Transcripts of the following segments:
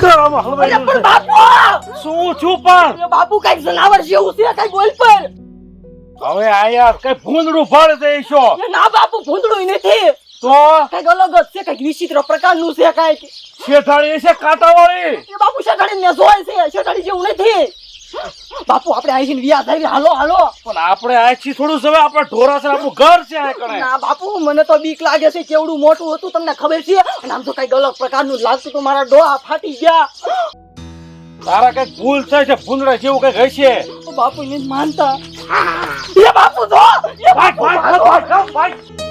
કરવામાં હલવાઈ ગયું બાપુ! શું છું પણ? બાપુ કંઈક જનાવર જેવું છે કઈ બોલ પર હવે આયા કઈ ભૂંદડું ફળ દે છો ના બાપુ ભૂંદડું નથી. તો? કંઈક અલગ જ છે કંઈક વિચિત્ર પ્રકારનું છે કંઈક. શેઠાડી છે કાંટા વાળી એ બાપુ શેઠાડી ને જોય છે શેઠાડી જેવું નથી. બાપુ આપણે અહીંથી વ્યાજ આવી હાલો હાલો. પણ આપણે થોડું છે હવે આપણે ઢોરા છે આપણું ઘર છે આ કણે. ના બાપુ મને તો બીક લાગે છે કેવડું મોટું હતું તમને ખબર છે? અને આમ તો કઈ અલગ પ્રકારનું લાગતું તો મારા ડોહા ફાટી ગયા. તારા કઈ ભૂલ થાય છે ભૂંદડા જેવું કઈ હશે. બાપુ ને માનતા. એ બાપુ જો! એ ભાઈ ભાઈ ભાઈ.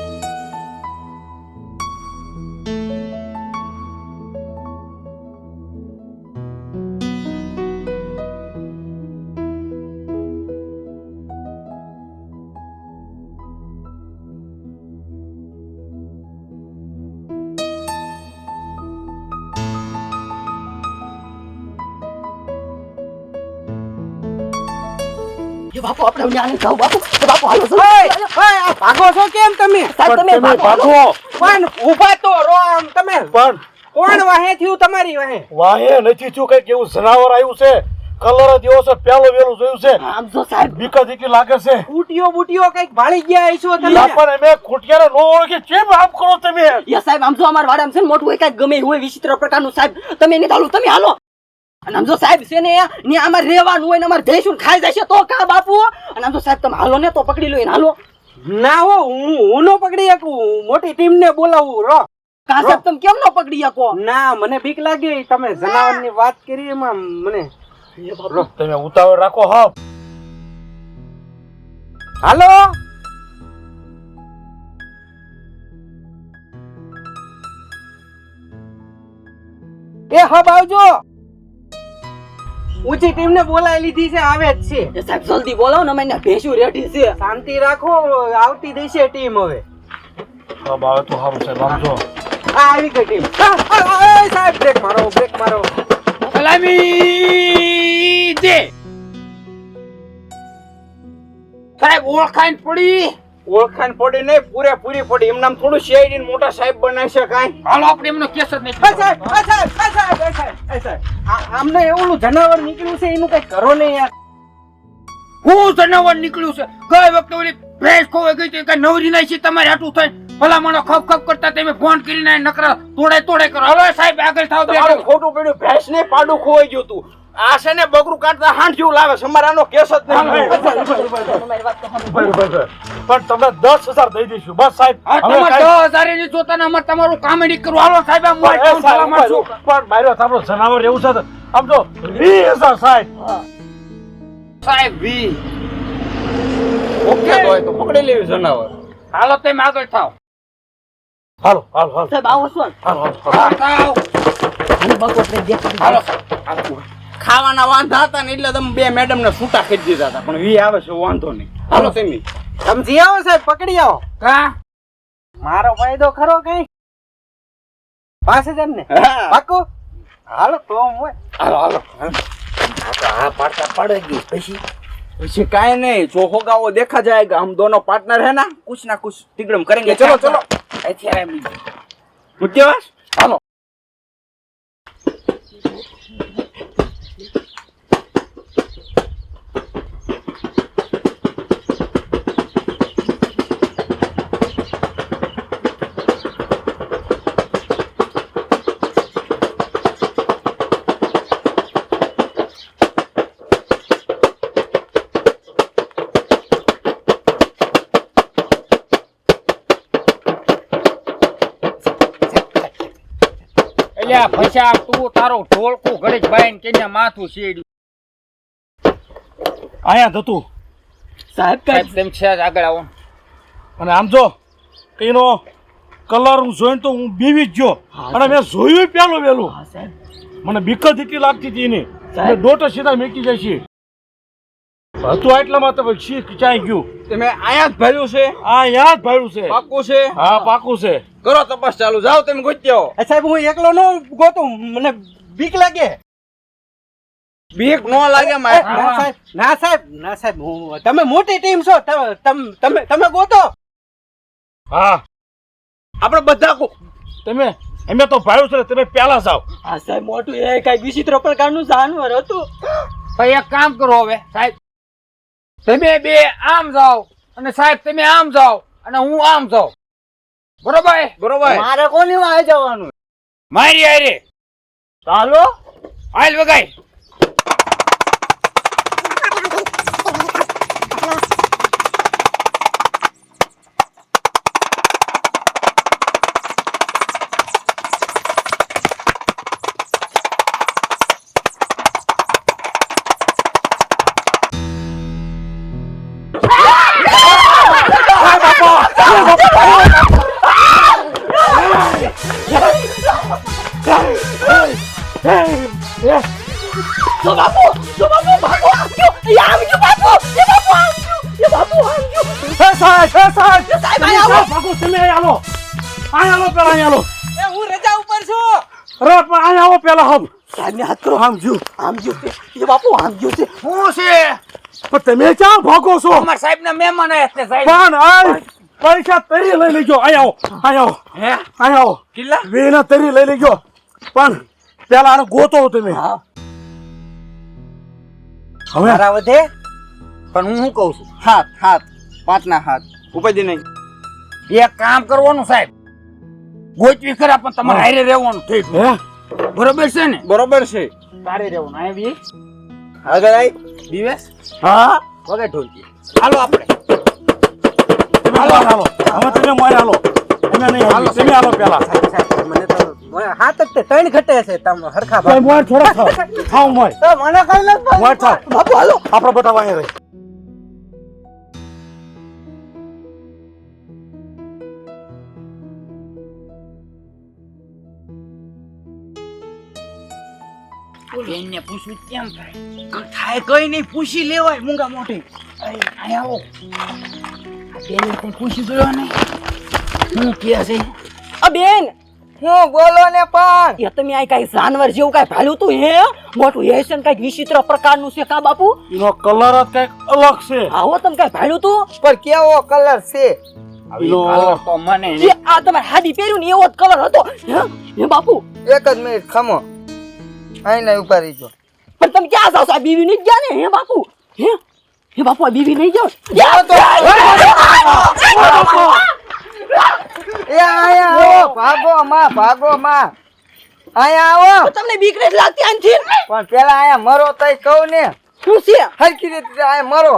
બાપુ આપણે ન્યાને જાવ બાપુ. એ બાપુ હાલો જો. ભાગો છો કેમ તમે? તમે તમે ભાગો પણ ઊભા તો રો આમ તમે. પણ કોણ વાહે થયું તમારી વાહે? વાહે નથી થયું કંઈક એવું જનાવર આવ્યું છે. કલર જ એવો છે પેલો વેલું જોયું છે. આમ જો સાહેબ. બીકા દીકી લાગે છે. બુટીઓ બુટીઓ કંઈક ભાળી ગયા હશો તમે? પણ અમે ખૂટિયાને નો ઓળખી કેમ આમ કરો તમે? યા સાહેબ આમ જો અમાર વાડામાં છે મોટું કઈ ગમે હોય વિચિત્ર પ્રકારનું સાહેબ. તમે હાલો તમે હાલો. અને આમ જો સાહેબ છે ને ને અમારે રહેવાનું હોય ને અમારે ભેંસું ખાઈ જશે તો કા બાપુ? અને આમ જો સાહેબ તમે હાલો ને તો પકડી લો એને હાલો. ના હો હું હું નો પકડી શકું. મોટી ટીમ ને બોલાવું રો. કા સાહેબ તમે કેમ નો પકડી શકો? ના મને બીક લાગી. તમે જનાવરની વાત કરી એમાં મને. તમે ઉતાવળ રાખો હો. હાલો? એ હબ આવજો. ઊંચી ટીમ ને બોલાવી લીધી છે આવે જ છે. સાહેબ જલ્દી બોલાવો ને અમે ભેંસું રેડી છે. શાંતિ રાખો આવતી દેશે ટીમ હવે. હા આવે તો સારું સાહેબ આમ જો. આ આવી ગઈ ટીમ. સાહેબ બ્રેક મારો બ્રેક મારો. સલામી દે સાહેબ ઓળખાણ પડી. ઓળખાણ પડી નહીં પૂરેપૂરી પડી. એમ નામ થોડું શેરી મોટા સાહેબ બનાવી શકાય હાલો આપણે એમનો કેસ જ નહીં આમને એવું જનાવર નીકળ્યું છે એનું કઈ કરો નહીં યાર. હું જનાવર નીકળ્યું છે? ગઈ વખતે ઓલી ભેંસ ખોવાઈ ગઈ હતી કઈ નવરી નહીં છે તમારે હાટું થઈ ભલામણો ખપ ખપ કરતા તમે ફોન કરીને નકરા તોડે તોડે કરો. હવે સાહેબ આગળ થાવ ખોટું પડ્યું ભેંસ ને પાડું ખોવાઈ ગયું તું. આ છે ને બગરું કાઢતા હાંઠ જેવું લાવે છે. અમારે આનો કેસ જ નહીં. તમારી. પણ તમને દસ હજાર દઈ દઈશું. બસ સાહેબ તમારે દસ હજાર એની જોતા ને અમારે તમારું કામેડી કરવું. હાલો સાહેબ પણ માર્યો તારો જનાવર એવું છે આમ તો વીસ હજાર સાહેબ. સાહેબ વી ઓકે તો હોય તો પકડી લેવી જનાવર. હાલો તમે આગળ થાવ હાલો હાલો હાલો. સાહેબ આવો છો હાલો હાલો હાલો. હાલો હાલો ખાવાના વાંધા હતા ને એટલે તમે બે મેડમ ને છૂટા કરી દીધા હતા. પણ વી આવે છે વાંધો નહીં. હાલો તમે. તમે જી આવો સાહેબ પકડી આવો. કા મારો ફાયદો ખરો કઈ? હજાર ને પાકો હાલો તો હું હાલો હાલો. હા પાટા પાડે ગઈ પછી? પછી કાંઈ નહીં ચોખો ગાવો દેખા જાય જાયગા આમ દોનો પાર્ટનર હે ના કુછ ના કુછ તિગડમ કરેંગે. ચલો ચલો. અત્યારે હું કેવાશ? હાલો. આ ફસા તું તારો ઢોલકું ઘડીક બાઈને કેને માથું શેડ્યું. અહીંયા થતું સાહેબ સાહેબ તેમ છે આગળ આવો. અને આમ જો કઈનો કલર હું જોઈને તો હું બીવી જ ગયો. અને મેં જોયું પેલું પેલું સાહેબ. મને બીક જ એટલી લાગતી હતી એની. સાહેબ. એટલે સીધા મેકી જાય છે. હતું એટલામાં તો શીખ ચાઈ ગયું. તમે આયા જ ભર્યું છે? આ યાદ ભર્યું છે. પાકું છે? હા પાકું છે. કરો તપાસ ચાલુ જાઓ તમે ગોત્યો. સાહેબ હું એકલો નો ગોતું મને બીક લાગે. બીક નો લાગે ના સાહેબ ના સાહેબ ના સાહેબ હું તમે મોટી ટીમ છો તમે તમે- ગોતો. હા. આપણે બધા તમે એમે તો ભાડું છે તમે પેલા જાઓ. હા સાહેબ મોટું એ કઈ વિચિત્ર પ્રકારનું જાનવર હતું. ભાઈ એક કામ કરો હવે સાહેબ. તમે બે આમ જાઓ અને સાહેબ તમે આમ જાઓ અને હું આમ જાઉં. બરોબર? બરોબર. મારે કોની વાહે જવાનું? મારી હારે. ચાલો આયલ વગાઈ જો બાપુ જો બાપુ બાપુ આવજો એ આવજો બાપુ એ બાપુ આવજો એ બાપુ આવજો હે સાહેબ હે સાહેબ સાહેબ, અહીં આવો. ભાગો તમે અહીં આવો અહીં આવો પેલા અહીં આવો એ હું રજા ઉપર છું. અરે પણ અહીં આવો પેલા હમ સાહેબ ને હાથ કરો આમ જો આમ જો એ બાપુ આમ જો છે. શું છે? પણ તમે ક્યાં ભાગો છો? અમારા સાહેબ ના મહેમાન આયા છે સાહેબ. પણ આ પૈસા તરી લઈ લેજો. અહીં આવો અહીં આવો. હે? અહીં આવો. કિલ્લા વેના તરી લઈ લેજો. પણ પેલા આને ગોતો તમે. હા. હવે મારા વધે? પણ હું શું કહું છું? હાથ હાથ પાંચના હાથ. ઉપાધી નહીં એક કામ કરવાનું સાહેબ. ગોચવી ખરા પણ તમારે હારે રહેવાનું ઠીક હે? બરોબર છે ને? બરોબર છે. તારે રહેવાનું. આવી આગળ આવી દિવેશ હા? વગર ઢોલકી. હાલો આપણે. હાલો હાલો. હવે તમે મોય હાલો. હાથ તે ત્રણ ઘટે છે તમ હરખા ભાઈ મોર થોડા ખાઓ ખાઓ મોય મને કાલ ન મોર થાવ. બાપુ હાલો. આપણે બધા વાંહે રહી. બેનને પૂછવું કેમ થાય? થાય કઈ નહીં પૂછી લેવાય મૂંગા મોટી અહીં આવો. બેન પૂછી ગયો નહીં. હું કે છે? આ બેન હું બોલો ને પણ. એ તમે આ કઈ જાનવર જેવું કઈ ભાડ્યું તું હે? મોટું એશન કઈ વિચિત્ર પ્રકારનું છે કા બાપુ? એનો કલર જ કંઈક અલગ છે. આવો તમે કઈ ભાડ્યું તું? પણ કેવો કલર છે? આ તમારે હાદી પહેર્યું ને એવો જ કલર હતો. હે? બાપુ? એક જ મિનિટ ખમો. અહીં નહીં ઊભા રહીજો. પણ તમે ક્યાં જાવ છો? આ બીવી નહીં ગયા ને? હે બાપુ? હે? હે બાપુ આ બીવી નહીં જાવ? એ આયા આવો ભાગો માં ભાગો માં આયા આવો. તમને બીક નથી લાગતી આનથી પણ પેલા આયા મરો તઈ કહું ને. શું છે? હરખી રીતે આયા મરો.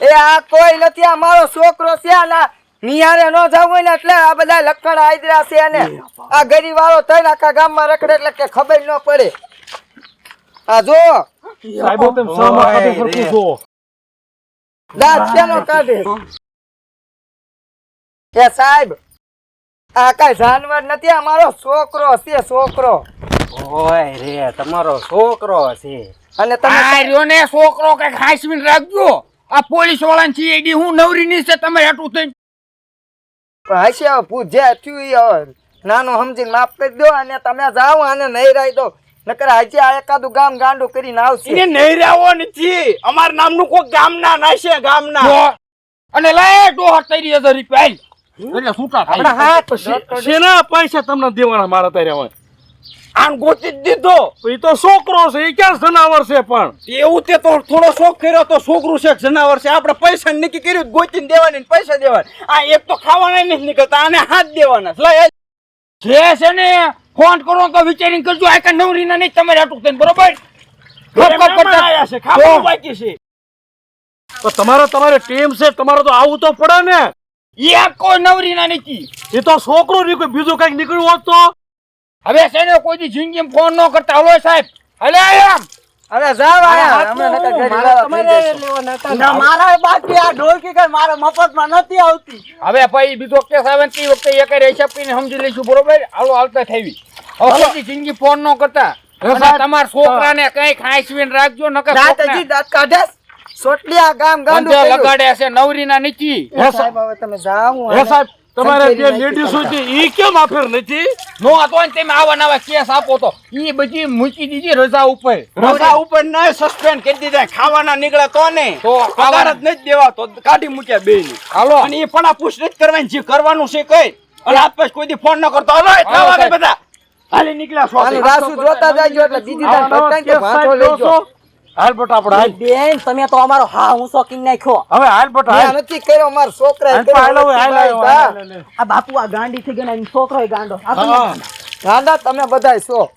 એ આ કોઈ નથી આ મારો છોકરો છે આ નિહારે નો જવું હોય ને એટલે આ બધા લખણ આદરા છે ને. આ ગરીબ વાળો થઈને આખા ગામમાં રખડે એટલે કે ખબર ન પડે. આ જો સાહેબો તમે સામા ખાતે સરખું જુઓ. દાંત કેનો કાઢે? એ સાહેબ આ કઈ જાનવર નથી અમારો છોકરો છે છોકરો. ઓય રે તમારો છોકરો છે. અને આ તમે રહ્યો ને છોકરો કંઈક હાંસવીને રાખજો. આ પોલીસ વાળાની સીઆઈડી હું નવરી ની છે તમે હેટું થઈ હશે પૂછ જે થયું ઈ હવે. નાનું સમજીને માફ કરી દો અને તમે જાઓ અને નહીં રહી દો. નકર આજે આ એકાદું ગામ ગાંડું કરીને આવશે. એને નહીં રહેવો નથી. અમાર નામનું કોઈ ગામના નાશે ગામના. અને લે ડોહા તરી હજાર રૂપિયા. એટલે છૂટા થાય હાથ શેના પૈસા તમને દેવાના મારા તારે હોય? આન ગોતી જ દીધો. એ તો છોકરો છે એ ક્યાં જનાવર છે પણ? એવું તે તો થોડો શોખ કર્યો તો છોકરું છે જનાવર છે. આપણે પૈસા નક્કી કર્યું ગોતીને દેવાની પૈસા દેવાના. આ એક તો ખાવાના નથી નીકળતા આને હાથ દેવાના લઈ જે છે ને ફોન કરો તો વિચારીને કરજો આ કઈ નવરી ના નહીં તમારે હાટું થઈને બરોબર? તમારે તમારે ટીમ છે તમારે તો આવું તો પડે ને. એ કોઈ નવરી ના નથી. એ તો છોકરો નહીં બીજું કંઈક નીકળ્યું હોત તો? હવે છે ને કોઈ દી ફોન ન કરતા. હલો સાહેબ. હલે જાવ આયા અમે મારા બાકી આ ઢોલકી કઈ મારા મફતમાં નથી આવતી. હવે ભાઈ બીજો કેસ આવે ને તે વખતે એક હિસાબ કરીને સમજી લઈશું બરોબર? હાલો હાલતા થઈ હવે જિંદગી ફોન ન કરતા. તમારા છોકરા ને છોકરાને કઈ ખાઈસવીને રાખજો નકર દાંત હજી દાંત સોટલી ગામ ગાંડું કર્યું. લગાડે છે નવરીના નીચી. હે સાહેબ હવે તમે જાઓ હે સાહેબ તમારે જે લેડીસો છે ઈ કેમ આફેર નથી? નો હતો ને તમે આવા નવા કેસ આપો તો. ઈ બધી મૂકી દીધી રજા ઉપર. રજા ઉપર ના સસ્પેન્ડ કરી દીધા. ખાવાના નીકળે તો ને તો પગાર જ નથી દેવા તો કાઢી મૂક્યા બે હાલો. અને એ પણ આ પૂછ નથી કરવાની જે કરવાનું છે કઈ? અને આપ પછી કોઈ દી ફોન ન કરતો. હાલો એ દે સાહેબ. બધા. હાલી નીકળ્યા છો રાસુ જોતા જાય એટલે બીજી તો કેસ ભાંઠો? જાઓ. હાલ બટા હાલ. બેન તમે તો અમારો હા હું શોકિંગ નાખ્યો. હવે હાલ બટા હાલ. નથી કર્યો અમાર છોકરા હાલ હાલ. આ બાપુ આ ગાંડી થઈ ગયો ને છોકરો ગાંડો. ગાંડા તમે બધાય છો.